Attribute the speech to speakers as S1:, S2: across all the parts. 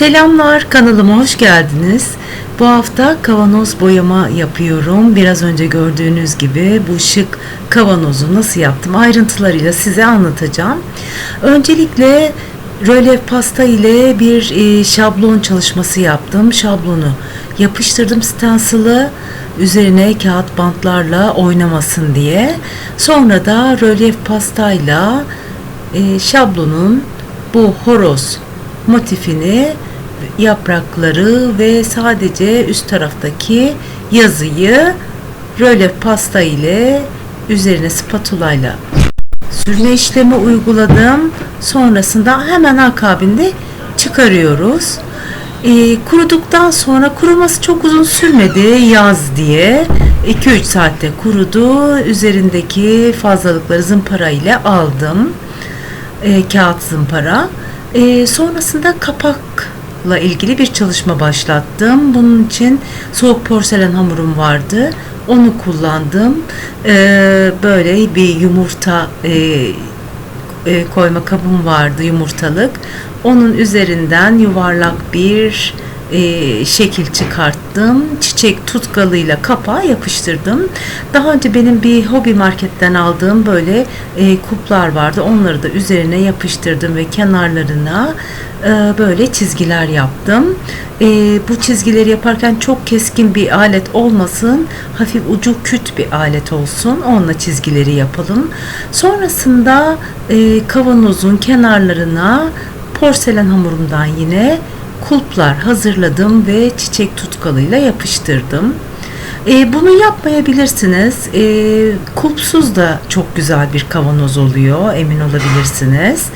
S1: Selamlar kanalıma hoş geldiniz. Bu hafta kavanoz boyama yapıyorum. Biraz önce gördüğünüz gibi bu şık kavanozu nasıl yaptım ayrıntılarıyla size anlatacağım. Öncelikle rölyef pasta ile bir e, şablon çalışması yaptım. Şablonu yapıştırdım stencil'ı üzerine kağıt bantlarla oynamasın diye. Sonra da rölyef pastayla e, şablonun bu horoz motifini yaprakları ve sadece üst taraftaki yazıyı rölyef pasta ile üzerine spatula ile sürme işlemi uyguladım. Sonrasında hemen akabinde çıkarıyoruz. E, kuruduktan sonra kuruması çok uzun sürmedi yaz diye 2-3 saatte kurudu. Üzerindeki fazlalıkları zımpara ile aldım. E, kağıt zımpara. E, sonrasında kapakla ilgili bir çalışma başlattım. Bunun için soğuk porselen hamurum vardı. Onu kullandım. E, böyle bir yumurta e, e, koyma kabım vardı yumurtalık. Onun üzerinden yuvarlak bir e, şekil çıkarttım. Çiçek tutkalıyla kapağa yapıştırdım. Daha önce benim bir hobi marketten aldığım böyle e, kuplar vardı. Onları da üzerine yapıştırdım ve kenarlarına böyle çizgiler yaptım. E, bu çizgileri yaparken çok keskin bir alet olmasın. Hafif ucu küt bir alet olsun. Onunla çizgileri yapalım. Sonrasında e, kavanozun kenarlarına porselen hamurumdan yine kulplar hazırladım ve çiçek tutkalıyla yapıştırdım. E, bunu yapmayabilirsiniz. E, kulpsuz da çok güzel bir kavanoz oluyor. Emin olabilirsiniz.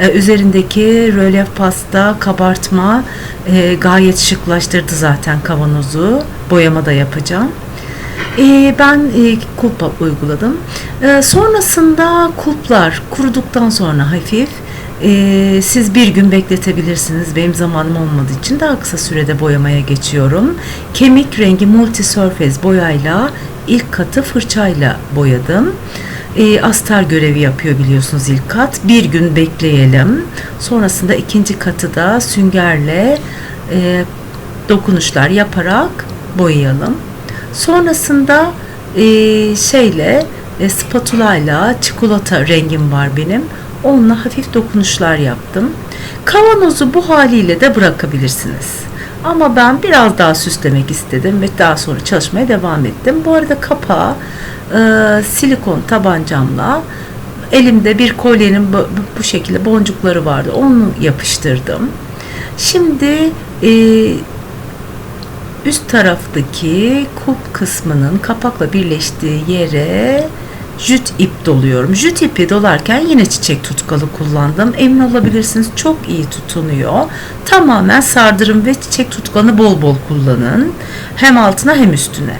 S1: E, üzerindeki rölyef pasta kabartma e, gayet şıklaştırdı zaten kavanozu. Boyama da yapacağım. E, ben e, kulpa uyguladım. E, sonrasında kulplar kuruduktan sonra hafif ee, siz bir gün bekletebilirsiniz. Benim zamanım olmadığı için daha kısa sürede boyamaya geçiyorum. Kemik rengi multi surface boyayla ilk katı fırçayla boyadım. Ee, astar görevi yapıyor biliyorsunuz ilk kat. Bir gün bekleyelim. Sonrasında ikinci katı da süngerle e, dokunuşlar yaparak boyayalım. Sonrasında e, şeyle e, spatula ile çikolata rengim var benim onunla hafif dokunuşlar yaptım. Kavanozu bu haliyle de bırakabilirsiniz. Ama ben biraz daha süslemek istedim ve daha sonra çalışmaya devam ettim. Bu arada kapağı e, silikon tabancamla elimde bir kolyenin bu, bu şekilde boncukları vardı. Onu yapıştırdım. Şimdi e, üst taraftaki kulp kısmının kapakla birleştiği yere jüt ip doluyorum. Jüt ipi dolarken yine çiçek tutkalı kullandım. Emin olabilirsiniz çok iyi tutunuyor. Tamamen sardırım ve çiçek tutkanı bol bol kullanın. Hem altına hem üstüne.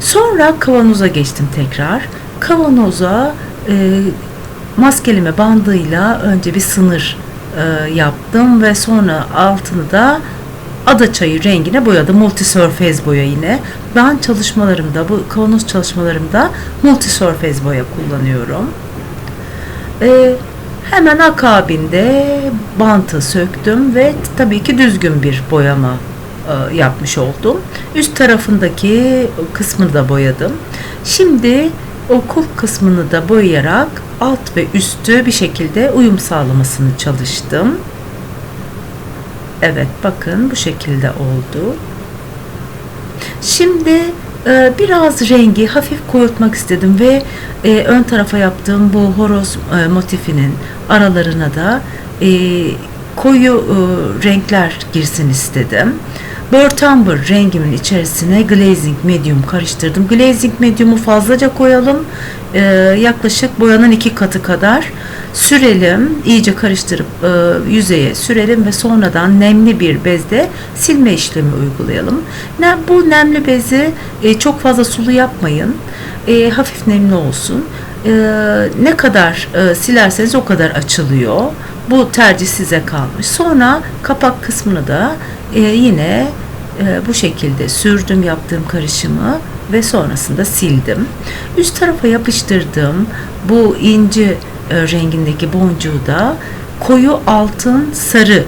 S1: Sonra kavanoza geçtim tekrar. Kavanoza e, maskeleme bandıyla önce bir sınır e, yaptım ve sonra altını da ada çayı rengine boyadım. Multi Surface boya yine. Ben çalışmalarımda, bu kavanoz çalışmalarımda multi surface boya kullanıyorum. Ee, hemen akabinde bantı söktüm ve tabii ki düzgün bir boyama e, yapmış oldum. Üst tarafındaki kısmını da boyadım. Şimdi o kulp kısmını da boyayarak alt ve üstü bir şekilde uyum sağlamasını çalıştım. Evet bakın bu şekilde oldu. Şimdi e, biraz rengi hafif koyutmak istedim ve e, ön tarafa yaptığım bu horoz e, motifinin aralarına da e, koyu e, renkler girsin istedim. Burr rengimin içerisine glazing medium karıştırdım. Glazing medium'u fazlaca koyalım. Ee, yaklaşık boyanın iki katı kadar sürelim. iyice karıştırıp e, yüzeye sürelim ve sonradan nemli bir bezde silme işlemi uygulayalım. Ne, bu nemli bezi e, çok fazla sulu yapmayın. E, hafif nemli olsun. E, ne kadar e, silerseniz o kadar açılıyor. Bu tercih size kalmış. Sonra kapak kısmını da e, yine e, bu şekilde sürdüm yaptığım karışımı ve sonrasında sildim. Üst tarafa yapıştırdığım bu inci e, rengindeki boncuğu da koyu altın sarı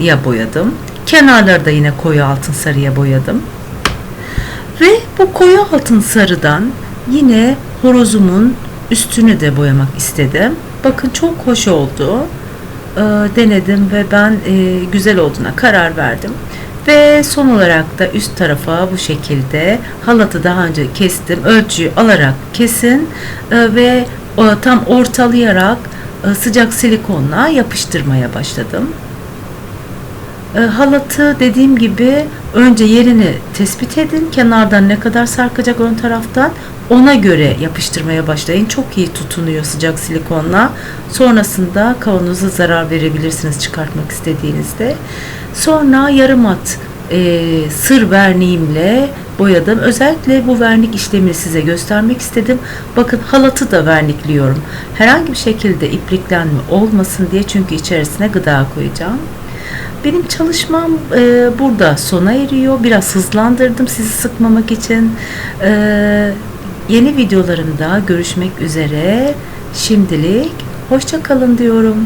S1: ya boyadım. Kenarları da yine koyu altın sarıya boyadım. Ve bu koyu altın sarıdan yine horozumun üstünü de boyamak istedim. Bakın çok hoş oldu. Ee, denedim ve ben e, güzel olduğuna karar verdim. Ve son olarak da üst tarafa bu şekilde halatı daha önce kestim. Ölçüyü alarak kesin e, ve o, tam ortalayarak e, sıcak silikonla yapıştırmaya başladım. E, halatı dediğim gibi önce yerini tespit edin. Kenardan ne kadar sarkacak ön taraftan ona göre yapıştırmaya başlayın. Çok iyi tutunuyor sıcak silikonla. Sonrasında kavanoza zarar verebilirsiniz çıkartmak istediğinizde. Sonra yarım at e, sır verniğimle boyadım. Özellikle bu vernik işlemini size göstermek istedim. Bakın halatı da vernikliyorum. Herhangi bir şekilde ipliklenme olmasın diye çünkü içerisine gıda koyacağım. Benim çalışmam e, burada sona eriyor. Biraz hızlandırdım sizi sıkmamak için. E, yeni videolarımda görüşmek üzere. Şimdilik hoşça kalın diyorum.